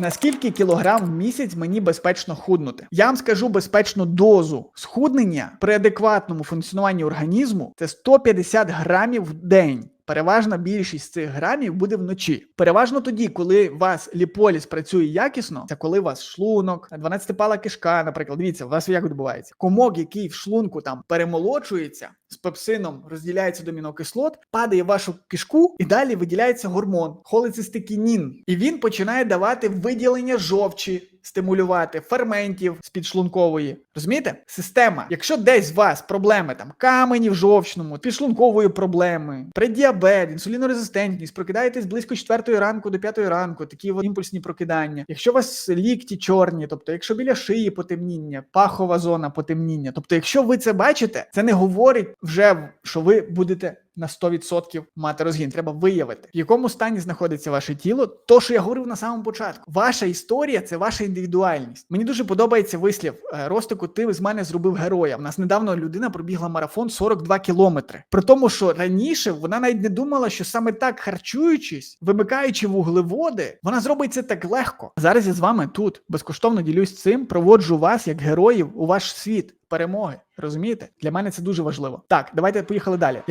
Наскільки кілограм в місяць мені безпечно худнути? Я вам скажу безпечну дозу схуднення при адекватному функціонуванні організму це 150 грамів в день. Переважна більшість цих грамів буде вночі. Переважно тоді, коли у вас ліполіз працює якісно, це коли у вас шлунок, 12-пала кишка, наприклад. Дивіться, у вас як відбувається. Комок, який в шлунку там перемолочується, з пепсином розділяється до амінокислот, падає в вашу кишку і далі виділяється гормон холецистикінін. І він починає давати виділення жовчі, стимулювати ферментів з підшлункової. Розумієте? Система. Якщо десь у вас проблеми там камені в жовчному, підшлункової проблеми, преддіабет, інсулінорезистентність, прокидаєтесь близько 4 ранку до 5 ранку, такі от імпульсні прокидання. Якщо у вас лікті чорні, тобто якщо біля шиї потемніння, пахова зона потемніння, тобто, якщо ви це бачите, це не говорить вже, що ви будете на 100% мати розгін. Треба виявити, в якому стані знаходиться ваше тіло. То, що я говорив на самому початку, ваша історія це ваша індивідуальність. Мені дуже подобається вислів е, Ростику. Ти з мене зробив героя. У нас недавно людина пробігла марафон 42 кілометри. При тому, що раніше вона навіть не думала, що саме так харчуючись, вимикаючи вуглеводи, вона зробить це так легко. Зараз я з вами тут безкоштовно ділюсь цим, проводжу вас як героїв у ваш світ перемоги. Розумієте? Для мене це дуже важливо. Так, давайте поїхали далі.